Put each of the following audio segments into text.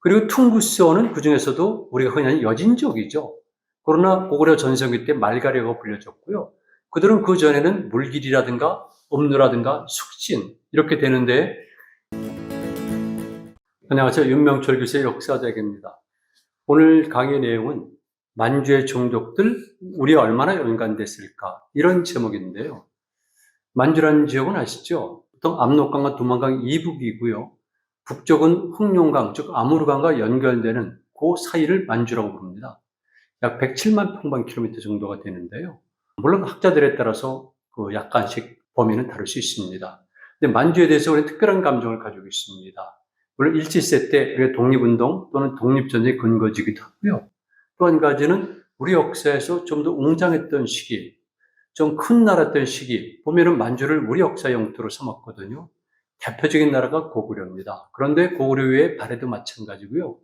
그리고 퉁구스어는 그 중에서도 우리가 흔히 하는 여진족이죠. 그러나 고구려 전성기 때 말가려가 불려졌고요. 그들은 그 전에는 물길이라든가 음누라든가 숙진 이렇게 되는데 안녕하세요. 윤명철 교수의 역사적입니다. 오늘 강의 내용은 만주의 종족들 우리 얼마나 연관됐을까 이런 제목인데요. 만주라는 지역은 아시죠? 보통 압록강과 두만강 이북이고요. 북쪽은 흑룡강, 즉 아무르강과 연결되는 그 사이를 만주라고 부릅니다. 약 107만 평방킬로미터 정도가 되는데요. 물론 학자들에 따라서 그 약간씩 범위는 다를 수 있습니다. 근데 만주에 대해서 우리는 특별한 감정을 가지고 있습니다. 물론 일제시대 때 우리가 독립운동 또는 독립전쟁의 근거지기도 하고요. 또 한 가지는 우리 역사에서 좀 더 웅장했던 시기, 좀 큰 나라였던 시기, 보면은 만주를 우리 역사 영토로 삼았거든요. 대표적인 나라가 고구려입니다. 그런데 고구려 외에 발해도 마찬가지고요.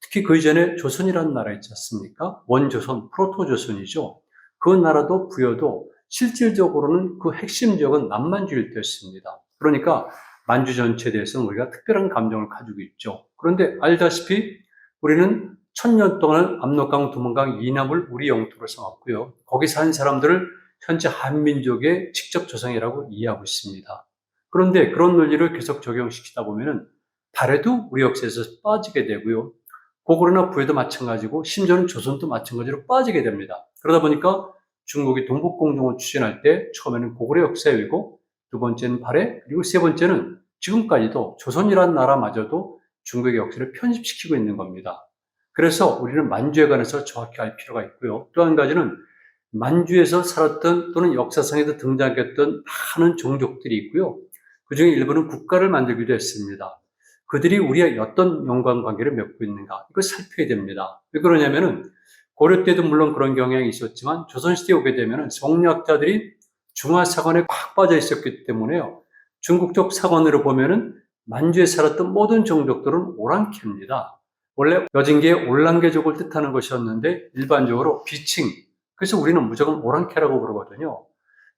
특히 그 이전에 조선이라는 나라 있지 않습니까? 원조선, 프로토조선이죠. 그 나라도 부여도 실질적으로는 그 핵심 지역은 남만주일 때였습니다. 그러니까 만주 전체에 대해서는 우리가 특별한 감정을 가지고 있죠. 그런데 알다시피 우리는 천년 동안 압록강, 두만강 이남을 우리 영토로 삼았고요. 거기 산 사람들을 현재 한민족의 직접 조상이라고 이해하고 있습니다. 그런데 그런 논리를 계속 적용시키다 보면은 발해도 우리 역사에서 빠지게 되고요. 고구려나 부에도 마찬가지고 심지어는 조선도 마찬가지로 빠지게 됩니다. 그러다 보니까 중국이 동북공정을 추진할 때 처음에는 고구려 역사에 외고 두 번째는 발해 그리고 세 번째는 지금까지도 조선이라는 나라마저도 중국의 역사를 편집시키고 있는 겁니다. 그래서 우리는 만주에 관해서 정확히 알 필요가 있고요. 또 한 가지는 만주에서 살았던 또는 역사상에도 등장했던 많은 종족들이 있고요. 그 중에 일부는 국가를 만들기도 했습니다. 그들이 우리의 어떤 연관 관계를 맺고 있는가 이걸 살펴야 됩니다. 왜 그러냐면은 고려 때도 물론 그런 경향이 있었지만 조선시대에 오게 되면은 성리학자들이 중화 사관에 꽉 빠져 있었기 때문에요. 중국적 사관으로 보면은 만주에 살았던 모든 종족들은 오랑캐입니다. 원래 여진계의 올랑계족을 뜻하는 것이었는데 일반적으로 비칭 그래서 우리는 무조건 오랑캐라고 부르거든요.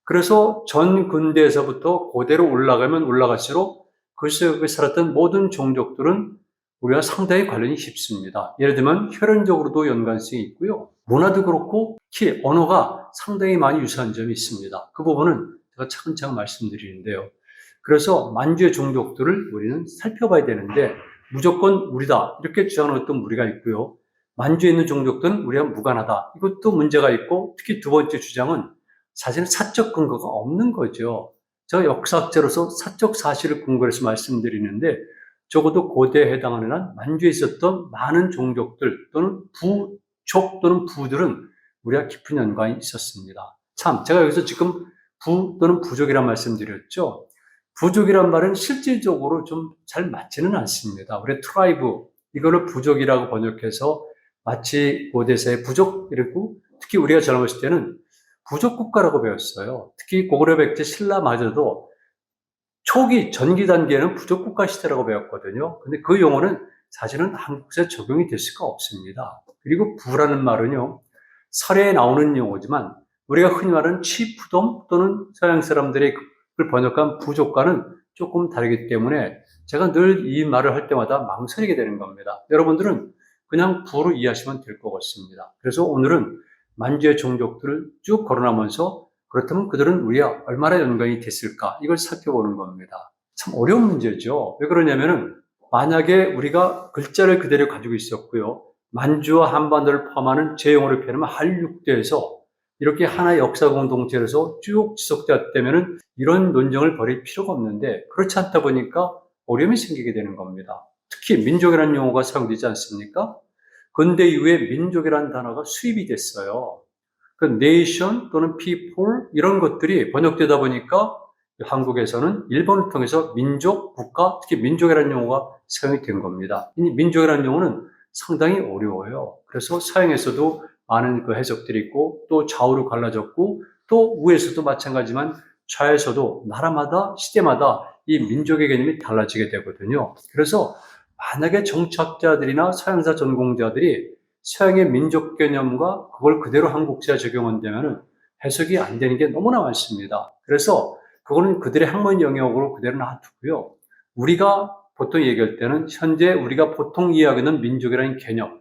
그래서 전 근대에서부터 고대로 올라가면 올라갈수록 그 지역에 살았던 모든 종족들은 우리가 상당히 관련이 깊습니다. 예를 들면 혈연적으로도 연관성이 있고요. 문화도 그렇고 특히 언어가 상당히 많이 유사한 점이 있습니다. 그 부분은 제가 차근차근 말씀드리는데요. 그래서 만주의 종족들을 우리는 살펴봐야 되는데 무조건 우리다 이렇게 주장하는 어떤 무리가 있고요. 만주에 있는 종족들은 우리가 무관하다. 이것도 문제가 있고 특히 두 번째 주장은 사실은 사적 근거가 없는 거죠. 제가 역사학자로서 사적 사실을 근거로 해서 말씀드리는데 적어도 고대에 해당하는 한 만주에 있었던 많은 종족들 또는 부족 또는 부들은 우리가 깊은 연관이 있었습니다. 참, 제가 여기서 지금 부 또는 부족이란 말씀드렸죠. 부족이란 말은 실질적으로 좀 잘 맞지는 않습니다. 우리 트라이브, 이거를 부족이라고 번역해서 마치 고대사의 부족, 이랬고 특히 우리가 젊었을 때는 부족 국가라고 배웠어요. 특히 고구려 백제 신라마저도 초기 전기 단계는 부족 국가 시대라고 배웠거든요. 근데 그 용어는 사실은 한국사에 적용이 될 수가 없습니다. 그리고 부라는 말은요, 설에 나오는 용어지만 우리가 흔히 말하는 치푸돔 또는 서양 사람들의 그걸 번역한 부족과는 조금 다르기 때문에 제가 늘 이 말을 할 때마다 망설이게 되는 겁니다. 여러분들은 그냥 부로 이해하시면 될 것 같습니다. 그래서 오늘은 만주의 종족들을 쭉 거론하면서 그렇다면 그들은 우리와 얼마나 연관이 됐을까 이걸 살펴보는 겁니다. 참 어려운 문제죠. 왜 그러냐면은 만약에 우리가 글자를 그대로 가지고 있었고요. 만주와 한반도를 포함하는 제 용어로 표현하면 한육대에서 이렇게 하나의 역사 공동체로서 쭉 지속되었다면은 이런 논쟁을 벌일 필요가 없는데 그렇지 않다 보니까 어려움이 생기게 되는 겁니다. 특히 민족이라는 용어가 사용되지 않습니까? 근대 이후에 민족이라는 단어가 수입이 됐어요. 그 nation 또는 people 이런 것들이 번역되다 보니까 한국에서는 일본을 통해서 민족, 국가, 특히 민족이라는 용어가 사용이 된 겁니다. 이 민족이라는 용어는 상당히 어려워요. 그래서 사용에서도 많은 그 해석들이 있고 또 좌우로 갈라졌고 또 우에서도 마찬가지지만 좌에서도 나라마다 시대마다 이 민족의 개념이 달라지게 되거든요. 그래서 만약에 정착자들이나 서양사 전공자들이 서양의 민족 개념과 그걸 그대로 한국사에 적용한다면 해석이 안 되는 게 너무나 많습니다. 그래서 그거는 그들의 학문 영역으로 그대로 놔두고요. 우리가 보통 얘기할 때는 현재 우리가 보통 이해하는 민족이라는 개념,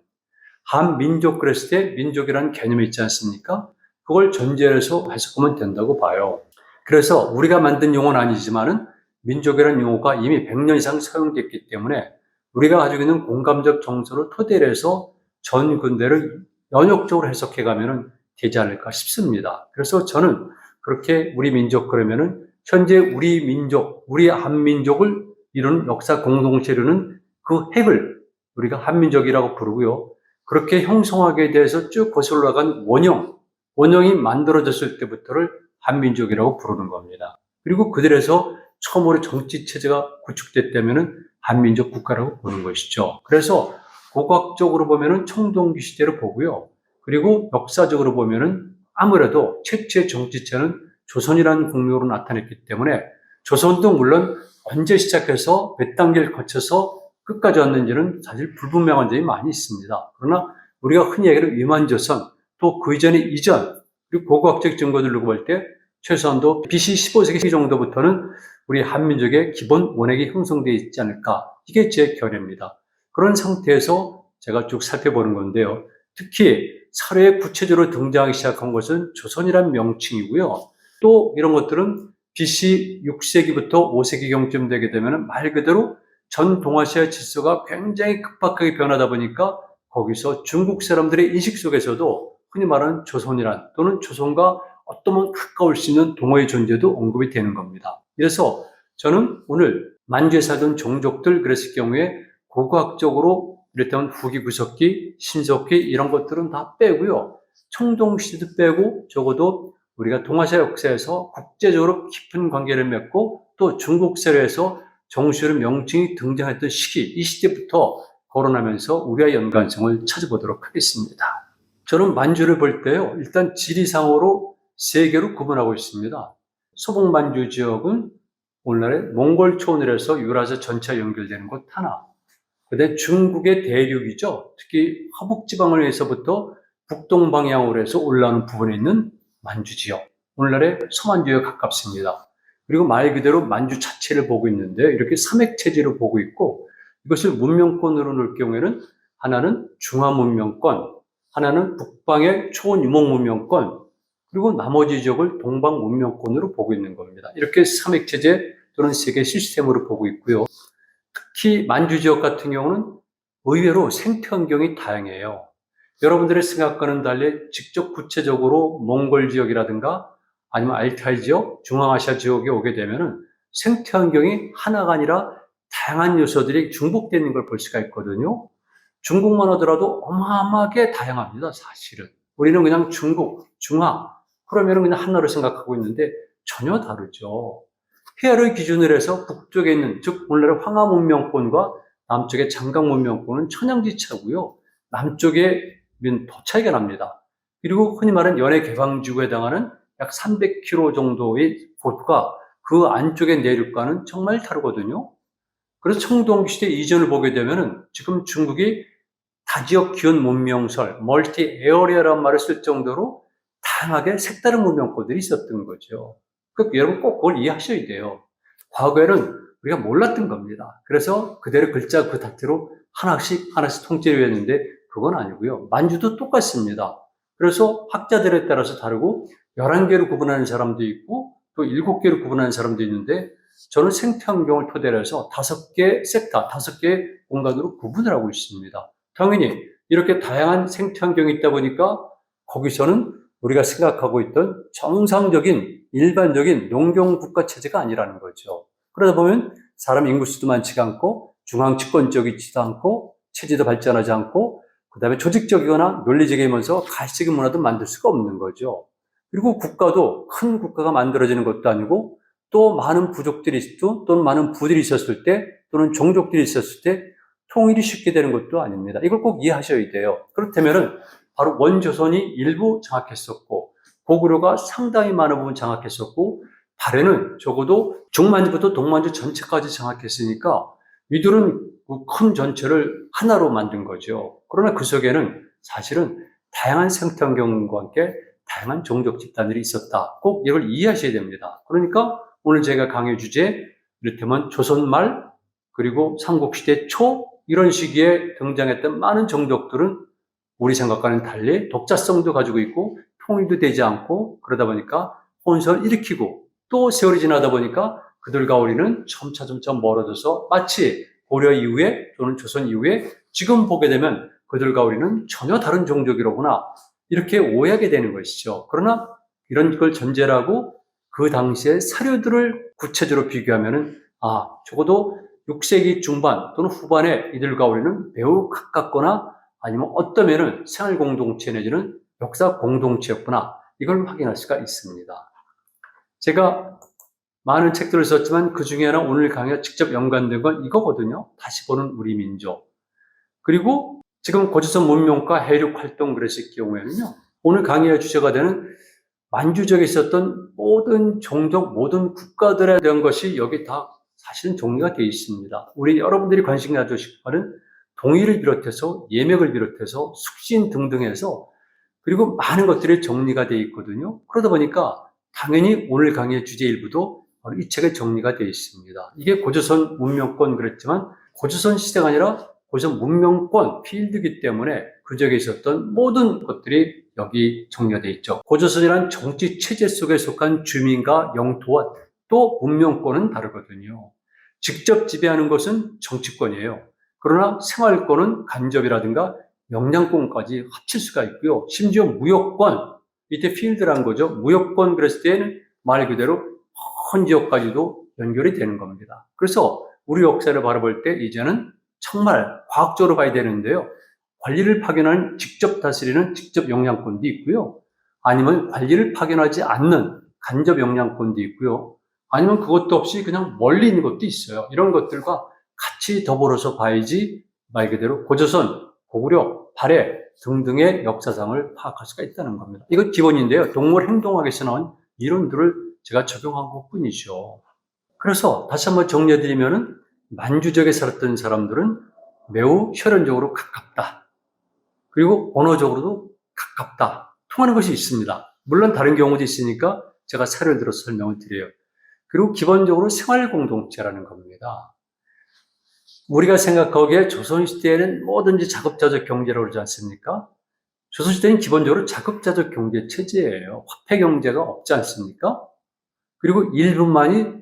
한 민족 그랬을 때 민족이라는 개념이 있지 않습니까? 그걸 전제해서 해석하면 된다고 봐요. 그래서 우리가 만든 용어는 아니지만은 민족이라는 용어가 이미 100년 이상 사용됐기 때문에 우리가 가지고 있는 공감적 정서를 토대로 해서 전 군대를 연역적으로 해석해 가면은 되지 않을까 싶습니다. 그래서 저는 그렇게 우리 민족 그러면은 현재 우리 민족, 우리 한민족을 이루는 역사 공동체로는 그 핵을 우리가 한민족이라고 부르고요. 그렇게 형성하게 돼서 쭉 거슬러 나간 원형, 원형이 만들어졌을 때부터를 한민족이라고 부르는 겁니다. 그리고 그들에서 처음으로 정치 체제가 구축됐다면은 한민족 국가라고 보는 것이죠. 그래서 고각적으로 보면은 청동기 시대로 보고요. 그리고 역사적으로 보면은 아무래도 최초의 정치체는 조선이라는 국명으로 나타냈기 때문에 조선도 물론 언제 시작해서 몇 단계를 거쳐서 끝까지 왔는지는 사실 불분명한 점이 많이 있습니다. 그러나 우리가 흔히 얘기하는 위만조선 또 그 이전의 이전 그리고 고고학적 증거들을 두고 볼때 최소한도 BC 15세기 정도부터는 우리 한민족의 기본 원액이 형성되어 있지 않을까 이게 제 결의입니다. 그런 상태에서 제가 쭉 살펴보는 건데요. 특히 사례에 구체적으로 등장하기 시작한 것은 조선이라는 명칭이고요. 또 이런 것들은 BC 6세기부터 5세기경쯤 되게 되면 말 그대로 전 동아시아 질서가 굉장히 급박하게 변하다 보니까 거기서 중국 사람들의 인식 속에서도 흔히 말하는 조선이란 또는 조선과 어떠면 가까울 수 있는 동호의 존재도 언급이 되는 겁니다. 그래서 저는 오늘 만주에 살던 종족들 그랬을 경우에 고고학적으로 이랬다면 후기 구석기, 신석기 이런 것들은 다 빼고요. 청동시대도 빼고 적어도 우리가 동아시아 역사에서 국제적으로 깊은 관계를 맺고 또 중국 세례에서 정수의 명칭이 등장했던 시기, 이 시대부터 거론하면서 우리의 연관성을 찾아보도록 하겠습니다. 저는 만주를 볼 때요, 일단 지리상으로 세 개로 구분하고 있습니다. 소북 만주 지역은 오늘날의 몽골 초원에서 유라시아 전체와 연결되는 곳 하나. 그다음에 중국의 대륙이죠. 특히 화북 지방을 위해서부터 북동 방향으로 해서 올라오는 부분에 있는 만주 지역. 오늘날의 서만주에 가깝습니다. 그리고 말 그대로 만주 자체를 보고 있는데 이렇게 삼액 체제로 보고 있고 이것을 문명권으로 놓을 경우에는 하나는 중화 문명권, 하나는 북방의 초원 유목 문명권, 그리고 나머지 지역을 동방 문명권으로 보고 있는 겁니다. 이렇게 삼액 체제 또는 세계 시스템으로 보고 있고요. 특히 만주 지역 같은 경우는 의외로 생태 환경이 다양해요. 여러분들의 생각과는 달리 직접 구체적으로 몽골 지역이라든가 아니면 알타이 지역, 중앙아시아 지역에 오게 되면은 생태 환경이 하나가 아니라 다양한 요소들이 중복되는 걸 볼 수가 있거든요. 중국만 하더라도 어마어마하게 다양합니다, 사실은. 우리는 그냥 중국, 중화, 그러면은 그냥 하나로 생각하고 있는데 전혀 다르죠. 해야를 기준으로 해서 북쪽에 있는, 즉, 오늘날의 황하 문명권과 남쪽의 장강 문명권은 천양지차고요. 남쪽에 더 차이가 납니다. 그리고 흔히 말하는 연해 개방지구에 해당하는 약 300km 정도의 곳과 그 안쪽의 내륙과는 정말 다르거든요. 그래서 청동시대 이전을 보게 되면은 지금 중국이 다지역 기원 문명설, 멀티 에어리아라는 말을 쓸 정도로 다양하게 색다른 문명권들이 있었던 거죠. 그 여러분 꼭 그걸 이해하셔야 돼요. 과거에는 우리가 몰랐던 겁니다. 그래서 그대로 글자 그 자체로 하나씩 하나씩 통째로 했는데 그건 아니고요. 만주도 똑같습니다. 그래서 학자들에 따라서 다르고 11개로 구분하는 사람도 있고 또 7개로 구분하는 사람도 있는데 저는 생태환경을 토대로 해서 5개 섹터, 5개 공간으로 구분을 하고 있습니다. 당연히 이렇게 다양한 생태환경이 있다 보니까 거기서는 우리가 생각하고 있던 정상적인 일반적인 농경 국가 체제가 아니라는 거죠. 그러다 보면 사람 인구수도 많지가 않고 중앙 집권적이지도 않고 체제도 발전하지 않고 그 다음에 조직적이거나 논리적이면서 가시적인 문화도 만들 수가 없는 거죠. 그리고 국가도 큰 국가가 만들어지는 것도 아니고 또 많은 부족들이 있고 또는 많은 부들이 있었을 때 또는 종족들이 있었을 때 통일이 쉽게 되는 것도 아닙니다. 이걸 꼭 이해하셔야 돼요. 그렇다면은 바로 원조선이 일부 장악했었고 고구려가 상당히 많은 부분 장악했었고 발해는 적어도 중만주부터 동만주 전체까지 장악했으니까 이들은 그 큰 전체를 하나로 만든 거죠. 그러나 그 속에는 사실은 다양한 생태 환경과 함께 다양한 종족 집단들이 있었다. 꼭 이걸 이해하셔야 됩니다. 그러니까 오늘 제가 강의 주제, 이를테면 조선말, 그리고 삼국시대 초 이런 시기에 등장했던 많은 정족들은 우리 생각과는 달리 독자성도 가지고 있고 통일도 되지 않고 그러다 보니까 혼선을 일으키고 또 세월이 지나다 보니까 그들과 우리는 점차 점차 멀어져서 마치 고려 이후에 또는 조선 이후에 지금 보게 되면 그들과 우리는 전혀 다른 종족이로구나 이렇게 오해하게 되는 것이죠. 그러나 이런 걸 전제로 하고 그 당시의 사료들을 구체적으로 비교하면은 아 적어도 6세기 중반 또는 후반에 이들과 우리는 매우 가깝거나 아니면 어떠면은 생활 공동체 내지는 역사 공동체였구나 이걸 확인할 수가 있습니다. 제가 많은 책들을 썼지만 그 중에 하나 오늘 강의와 직접 연관된 건 이거거든요. 다시 보는 우리 민족. 그리고 지금 고조선 문명과 해륙 활동 그랬을 경우에는요. 오늘 강의의 주제가 되는 만주적에 있었던 모든 종족, 모든 국가들에 대한 것이 여기 다 사실은 정리가 되어 있습니다. 우리 여러분들이 관심 가지실 바는 동의를 비롯해서 예맥을 비롯해서 숙신 등등해서 그리고 많은 것들이 정리가 되어 있거든요. 그러다 보니까 당연히 오늘 강의 주제 일부도 바로 이 책에 정리가 되어 있습니다. 이게 고조선 문명권 그랬지만 고조선 시대가 아니라 고조선 문명권 필드이기 때문에 그 지역에 있었던 모든 것들이 여기 정리가 되어 있죠. 고조선이란 정치 체제 속에 속한 주민과 영토와 또 문명권은 다르거든요. 직접 지배하는 것은 정치권이에요. 그러나 생활권은 간접이라든가 영양권까지 합칠 수가 있고요. 심지어 무역권, 밑에 필드란 거죠. 무역권 그랬을 때는 말 그대로 큰 지역까지도 연결이 되는 겁니다. 그래서 우리 역사를 바라볼 때 이제는 정말 과학적으로 봐야 되는데요. 관리를 파견하는 직접 다스리는 직접 영향권도 있고요. 아니면 관리를 파견하지 않는 간접 영향권도 있고요. 아니면 그것도 없이 그냥 멀리 있는 것도 있어요. 이런 것들과 같이 더불어서 봐야지 말 그대로 고조선, 고구려, 발해 등등의 역사상을 파악할 수가 있다는 겁니다. 이건 기본인데요. 동물 행동학에서 나온 이론들을 제가 적용한 것 뿐이죠. 그래서 다시 한번 정리해드리면은 만주적에 살았던 사람들은 매우 혈연적으로 가깝다. 그리고 언어적으로도 가깝다. 통하는 것이 있습니다. 물론 다른 경우도 있으니까 제가 사례를 들어서 설명을 드려요. 그리고 기본적으로 생활 공동체라는 겁니다. 우리가 생각하기에 조선시대에는 뭐든지 자급자족 경제라고 그러지 않습니까? 조선시대는 기본적으로 자급자족 경제 체제예요. 화폐 경제가 없지 않습니까? 그리고 일부만이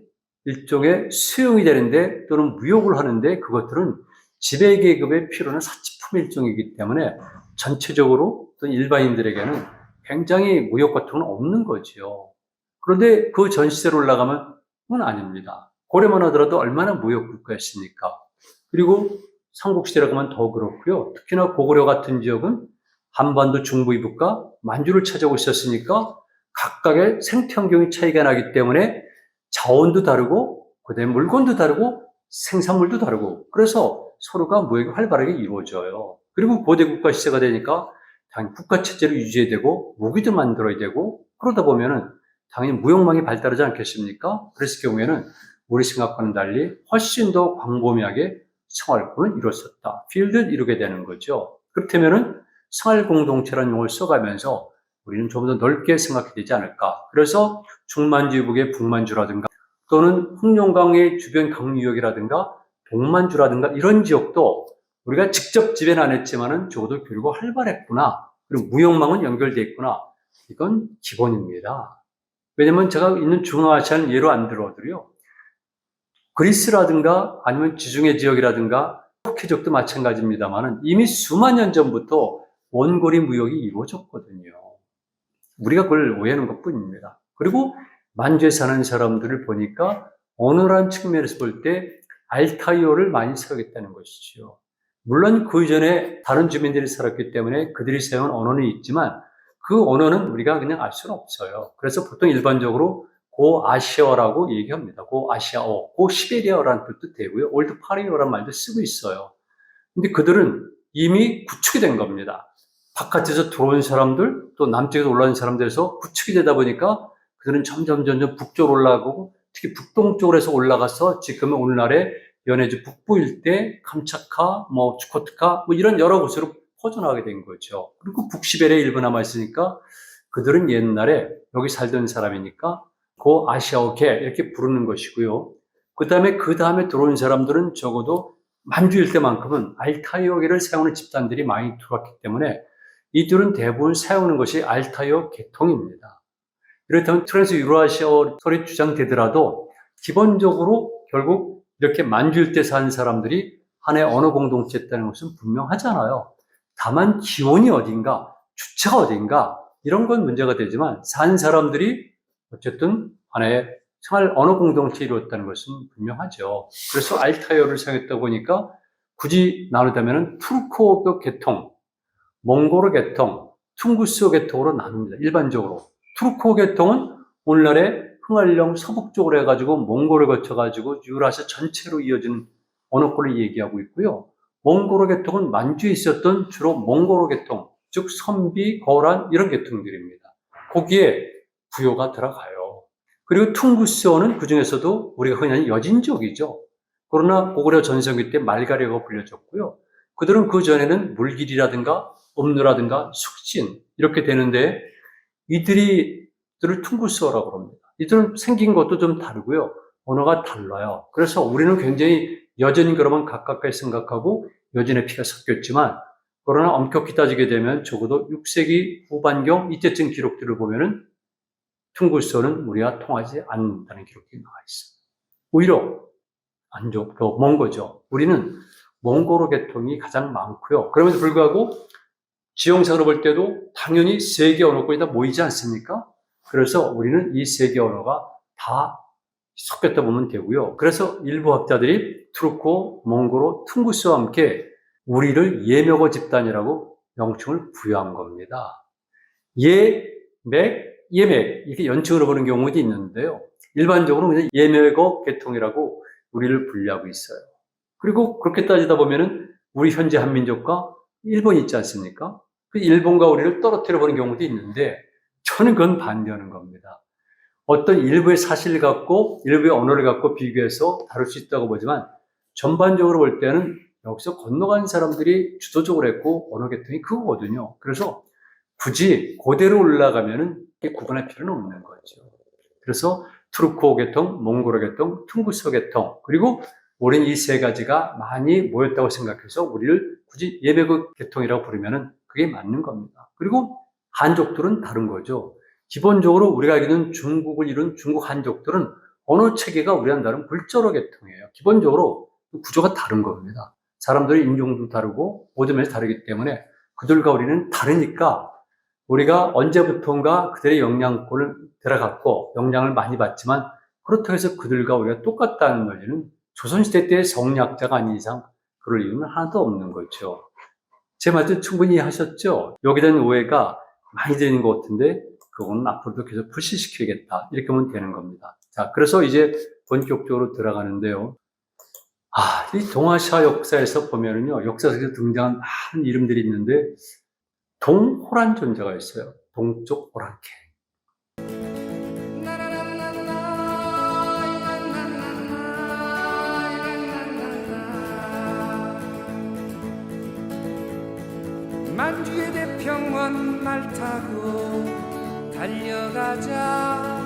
일종의 수용이 되는데 또는 무역을 하는데 그것들은 지배계급의 필요는 사치품 일종이기 때문에 전체적으로 또는 일반인들에게는 굉장히 무역 같은 건 없는 거지요. 그런데 그 전 시대로 올라가면 그건 아닙니다. 고려만 하더라도 얼마나 무역 국가였습니까? 그리고 삼국시대라고 하면 더 그렇고요. 특히나 고구려 같은 지역은 한반도 중부 이북과 만주를 차지하고 있었으니까 각각의 생태환경이 차이가 나기 때문에 자원도 다르고 그다음에 물건도 다르고 생산물도 다르고 그래서 서로가 무역이 활발하게 이루어져요. 그리고 고대 국가 시대가 되니까 당연히 국가 체제를 유지해야 되고 무기도 만들어야 되고 그러다 보면은 당연히 무역망이 발달하지 않겠습니까? 그랬을 경우에는 우리 생각과는 달리 훨씬 더 광범위하게 생활권을 이뤘었다. 필드를 이루게 되는 거죠. 그렇다면은 생활 공동체라는 용어를 써가면서 우리는 좀 더 넓게 생각해야 되지 않을까. 그래서 중만주 이북의 북만주라든가 또는 흑룡강의 주변 강유역이라든가 동만주라든가 이런 지역도 우리가 직접 지배는 안 했지만은 적어도 교류가 활발했구나. 그리고 무역망은 연결돼 있구나. 이건 기본입니다. 왜냐면 제가 있는 중앙아시아는 예로 안 들어드려. 그리스라든가 아니면 지중해 지역이라든가 터키족도 마찬가지입니다만은 이미 수만 년 전부터 원고리 무역이 이루어졌거든요. 우리가 그걸 오해하는 것 뿐입니다. 그리고 만주에 사는 사람들을 보니까 언어란 측면에서 볼 때 알타이어를 많이 사용했다는 것이죠. 물론 그 이전에 다른 주민들이 살았기 때문에 그들이 사용한 언어는 있지만 그 언어는 우리가 그냥 알 수는 없어요. 그래서 보통 일반적으로 고 아시아어라고 얘기합니다. 고 아시아어, 고 시베리아어라는 뜻도 되고요. 올드 파리어라는 말도 쓰고 있어요. 근데 그들은 이미 구축이 된 겁니다. 바깥에서 들어온 사람들, 또 남쪽에서 올라온 사람들에서 구축이 되다 보니까 그들은 점점 점점 북쪽으로 올라가고 특히 북동쪽으로 해서 올라가서 지금은 오늘날의 연해주 북부 일대, 감차카, 뭐 주코트카, 뭐 이런 여러 곳으로 퍼져나가게 된 거죠. 그리고 북시베리아 일부 남아 있으니까 그들은 옛날에 여기 살던 사람이니까 고 아시아어계 이렇게 부르는 것이고요. 그 다음에 그 다음에 들어온 사람들은 적어도 만주일 때만큼은 알타이어계를 사용하는 집단들이 많이 들어왔기 때문에 이들은 대부분 사용하는 것이 알타이어 계통입니다. 이렇다면 트랜스 유라시아설이 주장되더라도 기본적으로 결국 이렇게 만주일 때 사는 사람들이 하나의 언어 공동체였다는 것은 분명하잖아요. 다만 기원이 어딘가, 주체가 어딘가 이런 건 문제가 되지만 산 사람들이 어쨌든 하나의 생활 언어 공동체에 이루었다는 것은 분명하죠. 그래서 알타이어를 사용했다 보니까 굳이 나누자면 투르코어 계통, 몽고르 계통, 퉁구스어 계통으로 나눕니다. 일반적으로. 투르코어 계통은 오늘날의 흥할령 서북 쪽으로 해가지고 몽골을 거쳐가지고 유라시아 전체로 이어지는 언어권을 얘기하고 있고요. 몽고르 계통은 만주에 있었던 주로 몽고르 계통, 즉 선비, 거란 이런 계통들입니다. 거기에 부여가 들어가요. 그리고 퉁구스어는 그 중에서도 우리가 흔히 하는 여진족이죠. 그러나 고구려 전성기 때 말가려가 불려졌고요. 그들은 그 전에는 물길이라든가 음누라든가 숙진 이렇게 되는데 이들이 이들을 퉁구스어라고 합니다. 이들은 생긴 것도 좀 다르고요. 언어가 달라요. 그래서 우리는 굉장히 여전히 그러면 가깝게 생각하고 여진의 피가 섞였지만 그러나 엄격히 따지게 되면 적어도 6세기 후반경 이때쯤 기록들을 보면은 퉁구스어는 우리와 통하지 않는다는 기록이 나와 있습니다. 오히려 안 좋, 더먼 거죠. 우리는 몽고로 계통이 가장 많고요. 그럼에도 불구하고 지형상으로 볼 때도 당연히 세계 언어권이 다 모이지 않습니까? 그래서 우리는 이 세계 언어가 다 섞였다 보면 되고요. 그래서 일부 학자들이 투르코, 몽고로, 퉁구스와 함께 우리를 예명어 집단이라고 명칭을 부여한 겁니다. 예, 맥, 예맥 이렇게 연칭으로 보는 경우도 있는데요. 일반적으로 그냥 예맥어 계통이라고 우리를 분류하고 있어요. 그리고 그렇게 따지다 보면은 우리 현재 한민족과 일본이 있지 않습니까? 그 일본과 우리를 떨어뜨려 보는 경우도 있는데 저는 그건 반대하는 겁니다. 어떤 일부의 사실을 갖고 일부의 언어를 갖고 비교해서 다룰 수 있다고 보지만 전반적으로 볼 때는 여기서 건너간 사람들이 주도적으로 했고 언어 계통이 그거거든요. 그래서 굳이 그대로 올라가면은 구분할 필요는 없는 거죠. 그래서 투르코 계통, 몽골어 계통, 퉁구스어 계통 그리고 우리는 이 세 가지가 많이 모였다고 생각해서 우리를 굳이 예배그 계통이라고 부르면은 그게 맞는 겁니다. 그리고 한족들은 다른 거죠. 기본적으로 우리가 알기는 중국을 이룬 중국 한족들은 언어 체계가 우리와는 다른 불절어 계통이에요. 기본적으로 구조가 다른 겁니다. 사람들의 인종도 다르고 모든 면에서 다르기 때문에 그들과 우리는 다르니까 우리가 언제부턴가 그들의 영향권을 들어갔고 영향을 많이 받지만 그렇다고 해서 그들과 우리가 똑같다는 논리는 조선시대 때의 성리학자가 아닌 이상 그럴 이유는 하나도 없는 거죠. 제 말도 충분히 하셨죠? 여기에 대한 오해가 많이 되는 것 같은데 그거는 앞으로도 계속 푸시시켜야겠다. 이렇게 하면 되는 겁니다. 자, 그래서 이제 본격적으로 들어가는데요. 아, 이 동아시아 역사에서 보면은요, 역사에서 등장한 많은 이름들이 있는데, 동호란 존재가 있어요. 동쪽 호란캐. 만주의 대평원 말 타고 달려가자